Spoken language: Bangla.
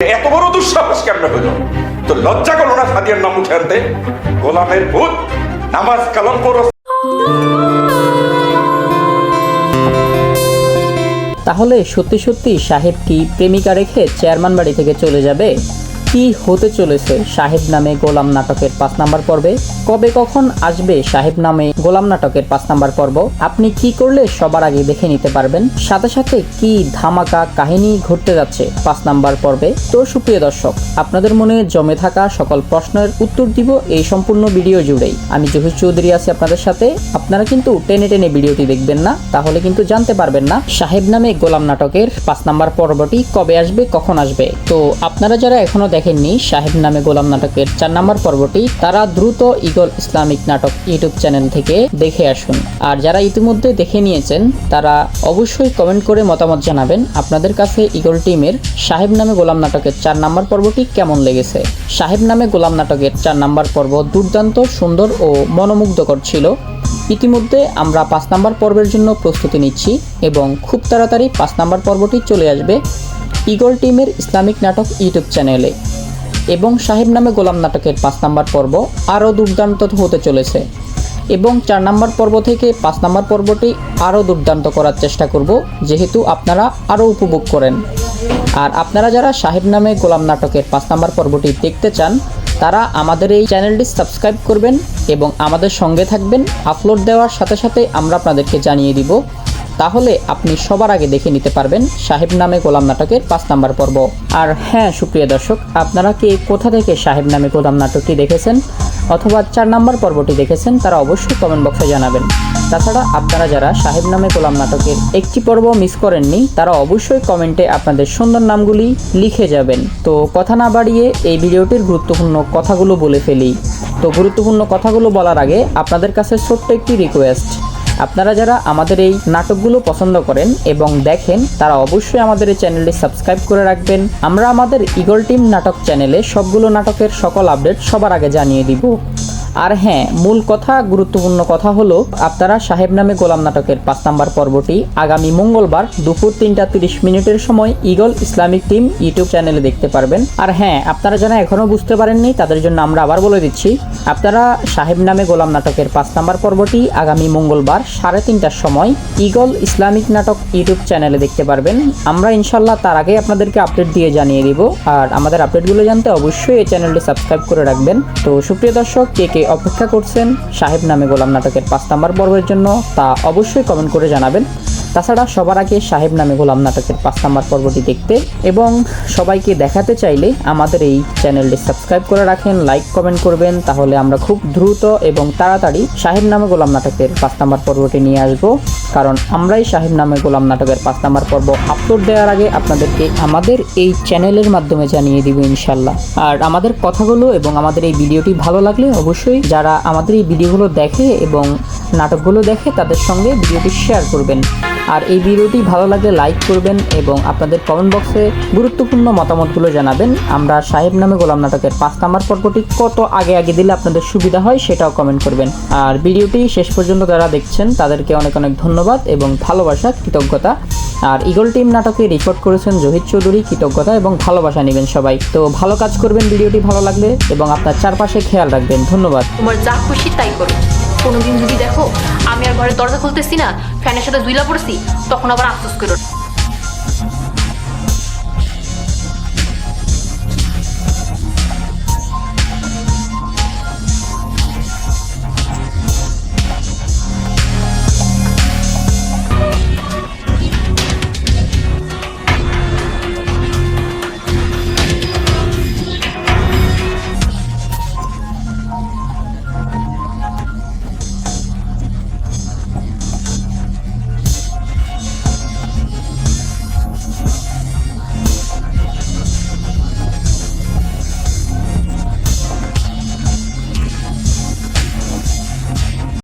এত বড় দুঃসাহস কেমনে হইল তো লজ্জা করো না সাদিয়ার নাম উঠে আনতে। গোলামের ভূত, নামাজ কালাম করো তাহলে সত্যি সত্যি সাহেব কি প্রেমিকা রেখে চেয়ারম্যান বাড়ি থেকে চলে যাবে? কি হতে চলেছে সাহেব নামে গোলাম নাটকের পাঁচ নাম্বার পর্বে? কবে কখন আসবে সাহেব নামে গোলাম নাটকের পাঁচ নাম্বার পর্ব? আপনি কি করলে সবার আগে দেখে নিতে পারবেন? সাথে সাথে কি ধামাকা কাহিনী ঘটতে যাচ্ছে পাঁচ নাম্বার পর্বে? তো সুপ্রিয় দর্শক, আপনাদের মনে জমে থাকা সকল প্রশ্নের উত্তর দিব এই সম্পূর্ণ ভিডিও জুড়েই। আমি জহির চৌধুরী আছি আপনাদের সাথে। আপনারা কিন্তু টেনে টেনে ভিডিওটি দেখবেন না, তাহলে কিন্তু জানতে পারবেন না সাহেব নামে গোলাম নাটকের পাঁচ নাম্বার পর্বটি কবে আসবে, কখন আসবে। তো আপনারা যারা এখনও দেখেননি। সাহেব নামে গোলাম নাটকের চার নাম্বার পর্বটি তারা দ্রুত ইগল ইসলামিক নাটক ইউটিউব চ্যানেল থেকে দেখে আসুন। আর যারা ইতিমধ্যে দেখে নিয়েছেন, তারা অবশ্যই কমেন্ট করে মতামত জানাবেন আপনাদের কাছে ইগল টিমের সাহেব নামে গোলাম নাটকের চার নাম্বার পর্বটি কেমন লেগেছে। সাহেব নামে গোলাম নাটকের চার নাম্বার পর্ব দুর্দান্ত, সুন্দর ও মনোমুগ্ধকর ছিল। ইতিমধ্যে আমরা পাঁচ নাম্বার পর্বের জন্য প্রস্তুতি নিচ্ছি এবং খুব তাড়াতাড়ি পাঁচ নাম্বার পর্বটি চলে আসবে ইগল টিমের ইসলামিক নাটক ইউটিউব চ্যানেলে। এবং সাহেব নামে গোলাম নাটকের পাঁচ নাম্বার পর্ব আরও দুর্দান্ত হতে চলেছে। এবং চার নাম্বার পর্ব থেকে পাঁচ নাম্বার পর্বটি আরও দুর্দান্ত করার চেষ্টা করব, যেহেতু আপনারা আরও উপভোগ করেন। আর আপনারা যারা সাহেব নামে গোলাম নাটকের পাঁচ নাম্বার পর্বটি দেখতে চান, তারা আমাদের এই চ্যানেলটি সাবস্ক্রাইব করবেন এবং আমাদের সঙ্গে থাকবেন। আপলোড দেওয়ার সাথে সাথে আমরা আপনাদেরকে জানিয়ে দিব তাহলে আপনি সবার আগে দেখে নিতে পারবেন সাহেব নামে গোলাম নাটকের পাঁচ নাম্বার পর্ব। আর হ্যাঁ সুপ্রিয় দর্শক, আপনারা কি কোথা থেকে সাহেব নামে গোলাম নাটকটি দেখেছেন অথবা চার নাম্বার পর্বটি দেখেছেন, তারা অবশ্যই কমেন্ট বক্সে জানাবেন। তাছাড়া আপনারা যারা সাহেব নামে গোলাম নাটকের একটি পর্ব মিস করেননি, তারা অবশ্যই কমেন্টে আপনাদের সুন্দর নামগুলি লিখে যাবেন। তো কথা না বাড়িয়ে এই ভিডিওটির গুরুত্বপূর্ণ কথাগুলো বলে ফেলি। তো গুরুত্বপূর্ণ কথাগুলো বলার আগে আপনাদের কাছে ছোট্ট একটি রিকোয়েস্ট আপনারা যারা আমাদের এই নাটকগুলো পছন্দ করেন এবং দেখেন, তারা অবশ্যই আমাদের এই চ্যানেলটি সাবস্ক্রাইব করে রাখবেন। আমরা আমাদের ইগল টিম নাটক চ্যানেলে সবগুলো নাটকের সকল আপডেট সবার আগে জানিয়ে দিব। আর হ্যাঁ মূল কথা, গুরুত্বপূর্ণ কথা হলো, আপনারা সাহেব নামে গোলাম নাটকের পাঁচ নাম্বার পর্বটি আগামী মঙ্গলবার দুপুর তিনটা তিরিশ মিনিটের সময় ইগল ইসলামিক টিম ইউটিউব চ্যানেলে দেখতে পারবেন। আর হ্যাঁ আপনারা যারা এখনও বুঝতে পারেননি, তাদের জন্য আমরা আবার বলে দিচ্ছি, আপনারা সাহেব নামে গোলাম নাটকের পাঁচ নাম্বার পর্বটি আগামী মঙ্গলবার সাড়ে তিনটার সময় ইগল ইসলামিক নাটক ইউটিউব চ্যানেলে দেখতে পারবেন। আমরা ইনশাল্লাহ তার আগে আপনাদেরকে আপডেট দিয়ে জানিয়ে দিব। আর আমাদের আপডেটগুলো জানতে অবশ্যই এই চ্যানেলটি সাবস্ক্রাইব করে রাখবেন। তো সুপ্রিয় দর্শক, কে কে অপেক্ষা করছেন সাহেব নামে গোলাম নাটকের পাঁচ নাম্বার পর্বের জন্য, তা অবশ্যই কমেন্ট করে জানাবেন। তাছাড়া সবার আগে সাহেব নামে গোলাম নাটকের পাঁচ নাম্বার পর্বটি দেখতে এবং সবাইকে দেখাতে চাইলে আমাদের এই চ্যানেলটি সাবস্ক্রাইব করে রাখেন, লাইক, কমেন্ট করবেন, তাহলে আমরা খুব দ্রুত এবং তাড়াতাড়ি সাহেব নামে গোলাম নাটকের পাঁচ নাম্বার পর্বটি নিয়ে আসব। কারণ আমরাই সাহেব নামে গোলাম নাটকের পাঁচ নাম্বার পর্ব আপলোড দেওয়ার আগে আপনাদেরকে আমাদের এই চ্যানেলের মাধ্যমে জানিয়ে দিব ইনশাল্লাহ আর আমাদের কথাগুলো এবং আমাদের এই ভিডিওটি ভালো লাগলে অবশ্যই যারা আমাদের এই ভিডিওগুলো দেখে এবং নাটকগুলো দেখে তাদের সঙ্গে ভিডিওটি শেয়ার করবেন। আর এই ভিডিওটি ভালো লাগলে লাইক করবেন এবং আপনাদের কমেন্ট বক্সে গুরুত্বপূর্ণ মতামতগুলো জানাবেন। আমরা সাহেব নামে গোলাম নাটকের পাঁচ নাম্বার পর্বটি কত আগে আগে দিলে আপনাদের সুবিধা হয় সেটাও কমেন্ট করবেন। আর ভিডিওটি শেষ পর্যন্ত যারা দেখছেন, তাদেরকে অনেক অনেক ধন্যবাদ এবং ভালোবাসা, কৃতজ্ঞতা। আর ইগল টিম নাটকে রিপোর্ট করেছেন রোহিত চৌধুরী, কৃতজ্ঞতা এবং ভালোবাসা নেবেন সবাই। তো ভালো কাজ করবেন, ভিডিওটি ভালো লাগলে এবং আপনার চারপাশে খেয়াল রাখবেন। ধন্যবাদ। তোমার যা খুশি তাই করো। কোনোদিন যদি দেখো, আমি আর ঘরের দরজা খুলতেছি না, ফ্যানের সাথে জুইলা পড়ছি, তখন আবার আফসোস করো।